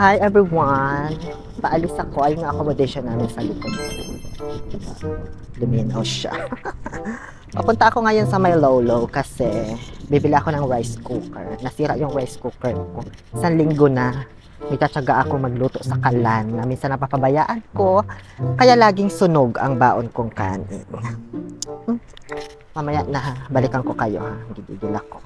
Hi everyone! Paalis ako. Ayun nga accommodation namin sa likod. Luminaw siya. Papunta ako ngayon sa may lolo kasi bibili ako ng rice cooker. Nasira yung rice cooker ko. Isang linggo na. May tatsaga ako magluto sa kalan na minsan napapabayaan ko. Kaya laging sunog ang baon kong kanin. Mamaya na, balikan ko kayo ha. Gigigil ako.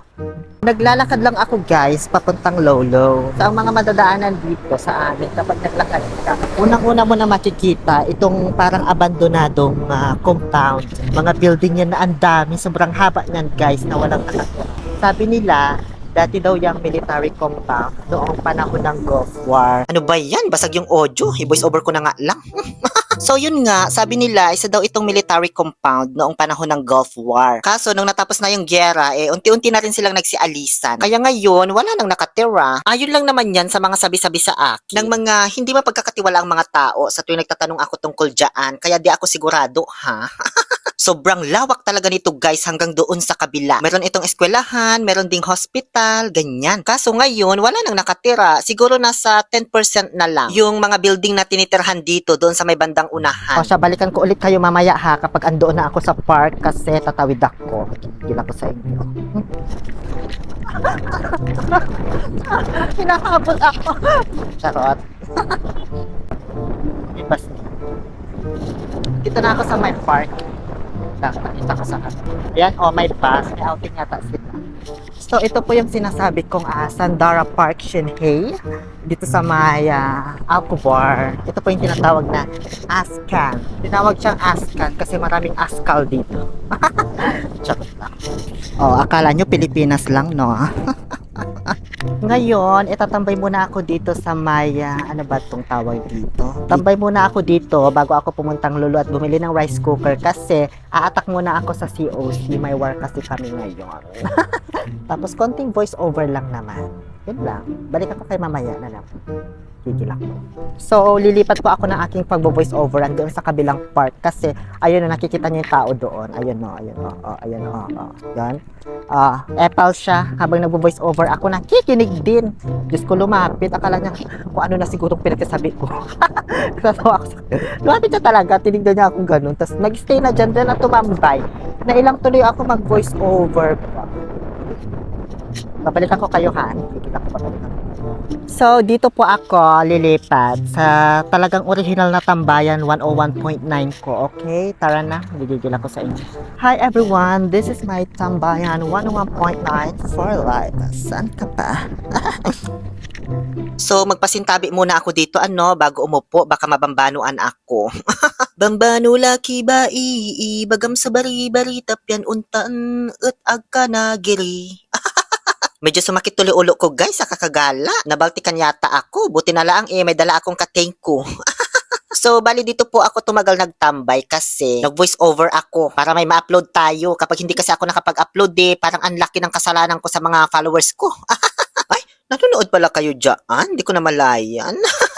Naglalakad lang ako guys, papuntang Lolo. Sa mga madadaanan dito sa amin kapag naglakad ka. Unang-una mo na makikita itong parang abandonadong ah, compound. Mga building yan na ang dami, sobrang haba niyan guys na walang nakatira. Sabi nila, dati daw yung military compound noong panahon ng Gulf War. Ano ba yan? Basag yung audio. I-voice over ko na nga lang. So yun nga, sabi nila, isa daw itong military compound noong panahon ng Gulf War. Kaso nung natapos na yung gyera, eh unti-unti na rin silang nagsialisan. Kaya ngayon, wala nang nakatira. Ayun lang naman yan sa mga sabi-sabi sa akin. Ng mga hindi mapagkakatiwala ang mga tao sa tuwing nagtatanong ako tungkol dyan. Kaya di ako sigurado, ha? Sobrang lawak talaga nito guys hanggang doon sa kabila. Meron itong eskwelahan, meron ding hospital, ganyan. Kaso ngayon, wala nang nakatira. Siguro nasa 10% na lang yung mga building na tinitirhan dito doon sa may bandang unahan. O siya, balikan ko ulit kayo mamaya ha kapag andoon na ako sa park kasi tatawid ako. Gila ko sa inyo. Hinahabol ako. Charot. Ibas Dito na ako sa my park. Nakita ko sa ano. Ayan, oh, may bus. May outing yata sila. So, ito po yung sinasabi kong ah, Sandara Park Shinhei. Dito sa may uh, Alcobar. Ito po yung tinatawag na Ascan. Tinawag siyang Ascan kasi maraming Ascal dito. Charot lang. Oh, akala nyo Pilipinas lang, no? Ngayon, itatambay muna ako dito sa may, ah, ano ba itong tawag dito? Tambay muna ako dito bago ako pumuntang lulu at bumili ng rice cooker kasi aatak muna ako sa COC. May work kasi kami ngayon. Tapos konting voice over lang naman. Yun lang. Balik ako kay mamaya na lang. Gigil ako. So, lilipat po ako ng aking pagbo-voice over doon sa kabilang part kasi ayun na nakikita niyo yung tao doon. Ayun no, ayun no, oh, ayun no, oh, yan. Ah, Apple siya habang nagbo-voice over ako nakikinig din. Diyos ko lumapit, akala niya kung ano na siguro pinagsasabi ko. Natawa ako sa Lumapit siya talaga, tinignan niya akong ganun. Tapos nag-stay na dyan, dyan na tumambay. Na ilang tuloy ako mag-voice over. Babalikan ko kayo, ha? Gigil ako babalikan ko. So, dito po ako lilipat sa talagang original na tambayan 101.9 ko. Okay, tara na. Gigigil ako sa inyo. Hi everyone, this is my tambayan 101.9 for life. Saan ka pa? so, magpasintabi muna ako dito ano bago umupo baka mabambanuan ako. Bambano laki ba ii bagam sa bari-bari tapyan untan at agka na giri. Medyo sumakit tuloy ulo ko guys sa kakagala. Nabaltikan yata ako. Buti na lang eh may dala akong katengko. So, bali dito po ako tumagal nagtambay kasi nag-voice over ako para may ma-upload tayo. Kapag hindi kasi ako nakapag-upload eh, parang unlucky ng kasalanan ko sa mga followers ko. Ay, nanonood pala kayo dyan. Hindi ko na malayan.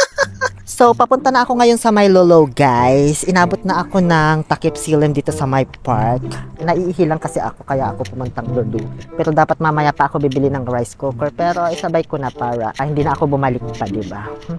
So, papunta na ako ngayon sa my lolo, guys. Inabot na ako ng takip silim dito sa my park. Naiihilang kasi ako, kaya ako pumuntang lolo. Pero dapat mamaya pa ako bibili ng rice cooker. Pero isabay ko na para ah, hindi na ako bumalik pa, di ba? Hmm.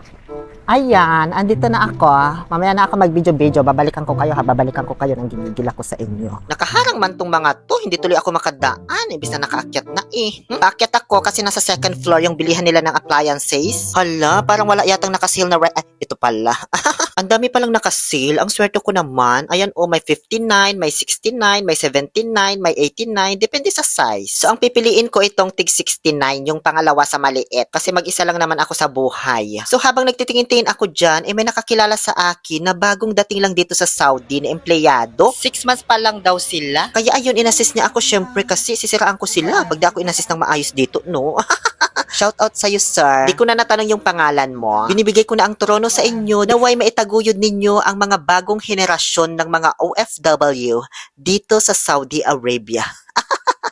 Ayan, andito na ako. Mamaya na ako mag-video-video. Babalikan ko kayo ha. Babalikan ko kayo ng ginigil ako sa inyo. Nakaharang man tong mga to. Hindi tuloy ako makadaan. Ibig na nakaakyat na eh. Hmm? Aakyat ako kasi nasa second floor yung bilihan nila ng appliances. Hala, parang wala yatang nakasil na re- Ay, ito pala. Ang dami palang nakasil. Ang swerte ko naman. Ayan oh, may 59, may 69, may 79, may 89. Depende sa size. So, ang pipiliin ko itong tig 69, yung pangalawa sa maliit. Kasi mag-isa lang naman ako sa buhay. So, habang nagtitingin-tingin ako dyan, eh may nakakilala sa akin na bagong dating lang dito sa Saudi na empleyado. Six months pa lang daw sila. Kaya ayun, inassist niya ako syempre kasi sisiraan ko sila pag ako inassist ng maayos dito, no? Shout out sa iyo, sir. Di ko na natanong yung pangalan mo. Binibigay ko na ang trono sa inyo naway maitaguyod ninyo ang mga bagong henerasyon ng mga OFW dito sa Saudi Arabia.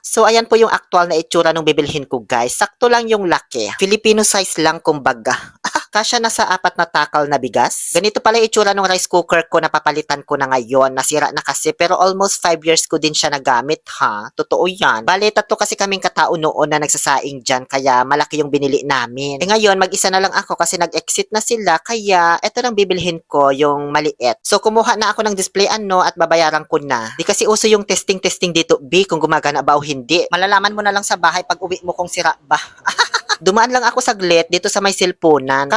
So, ayan po yung actual na itsura ng bibilhin ko, guys. Sakto lang yung laki. Filipino size lang, kumbaga. Kasya na sa apat na takal na bigas. Ganito pala itsura ng rice cooker ko na papalitan ko na ngayon. Nasira na kasi pero almost 5 years ko din siya nagamit ha. Totoo yan. Bale, tatlo kasi kaming katao noon na nagsasaing dyan kaya malaki yung binili namin. Eh ngayon, mag-isa na lang ako kasi nag-exit na sila kaya eto nang bibilhin ko yung maliit. So kumuha na ako ng display ano at babayaran ko na. Di kasi uso yung testing-testing dito B kung gumagana ba o hindi. Malalaman mo na lang sa bahay pag uwi mo kung sira ba. Dumaan lang ako saglit dito sa may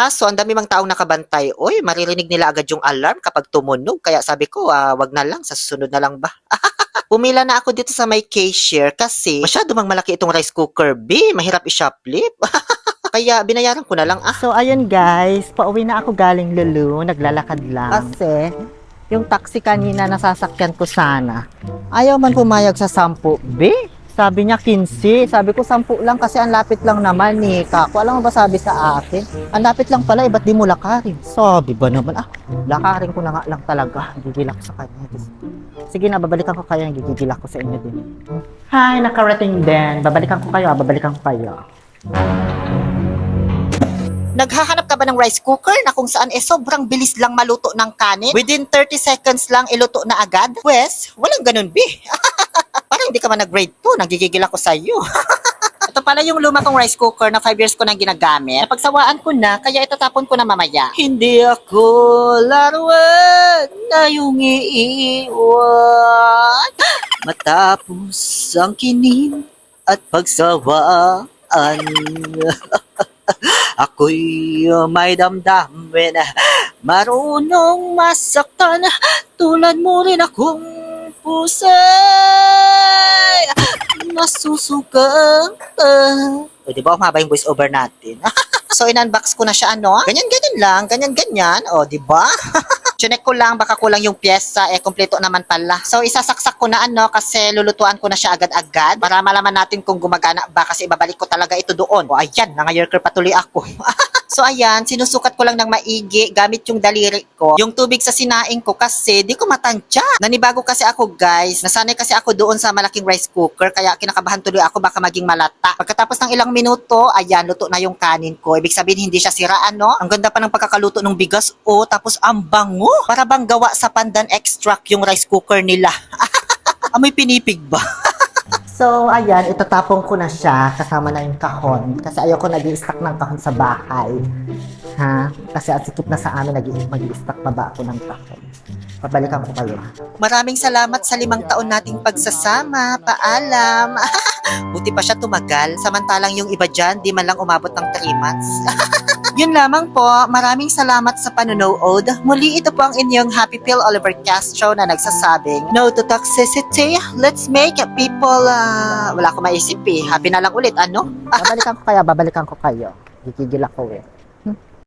cellphonean. Kaso, ang dami mang taong nakabantay. Uy, maririnig nila agad yung alarm kapag tumunog. Kaya sabi ko, ah, wag na lang, sa susunod na lang ba? Pumila na ako dito sa may cashier kasi masyado mang malaki itong rice cooker, B. Mahirap i-shoplift. Kaya binayaran ko na lang. Ah, So, ayun guys, pauwi na ako galing Lulu, naglalakad lang. Kasi, yung taxi kanina nasasakyan ko sana, ayaw man pumayag sa 10. B, sabi niya 15. Sabi ko 10 lang kasi ang lapit lang naman ni Kako. Alam mo ba sabi sa akin? Ang lapit lang pala, eh, ba't di mo lakarin? Sabi ba naman, ah, lakarin ko na nga lang talaga. Gigilak sa kanya. Sige na, babalikan ko kayo. Gigigilak ko sa inyo din. Hi, nakarating din. Babalikan ko kayo, ah, babalikan ko kayo. Naghahanap ka ba ng rice cooker na kung saan eh sobrang bilis lang maluto ng kanin? Within 30 seconds lang iluto na agad? Wes, walang ganun, bi. Parang hindi ka man nag-grade 2, nagigigil ako sa iyo. Ito pala yung luma kong rice cooker na 5 years ko nang ginagamit. Napagsawaan ko na, kaya itatapon ko na mamaya. Hindi ako laruan na yung iiwan. Matapos ang kinim at pagsawaan. Ako'y may damdamin Marunong masaktan Tulad mo rin akong pusay Nasusuka O di ba umaba yung voice over natin? so in-unbox ko na siya ano? Ganyan-ganyan lang, ganyan-ganyan. O di ba? Chinek ko lang, baka kulang yung pyesa, eh, kompleto naman pala. So, isasaksak ko na ano, kasi lulutuan ko na siya agad-agad para malaman natin kung gumagana ba, kasi ibabalik ko talaga ito doon. O, ayan, nangayerker patuloy ako. so, ayan, sinusukat ko lang ng maigi gamit yung daliri ko. Yung tubig sa sinaing ko kasi di ko matansya. Nanibago kasi ako, guys. Nasanay kasi ako doon sa malaking rice cooker, kaya kinakabahan tuloy ako baka maging malata. Pagkatapos ng ilang minuto, ayan, luto na yung kanin ko. Ibig sabihin, hindi siya siraan, no? Ang ganda pa ng pagkakaluto ng bigas, oh, tapos ang bango. Para bang gawa sa pandan extract yung rice cooker nila. Amoy pinipig ba? So, ayan, itatapon ko na siya kasama na yung kahon. Kasi ayoko nag stack ng kahon sa bahay. Ha? Kasi ang sikip na sa amin, nag stack pa ba ako ng kahon. Pabalikan ko kayo. Maraming salamat sa limang taon nating pagsasama. Paalam. Buti pa siya tumagal. Samantalang yung iba dyan, di man lang umabot ng 3 months. Yun lamang po. Maraming salamat sa panonood. Muli ito po ang inyong Happy Pill Oliver Castro na nagsasabing, No to toxicity. Let's make people, ah, wala ko maisip eh. Happy na lang ulit, ano? Babalikan ko kaya, babalikan ko kayo. Gigigil ako eh.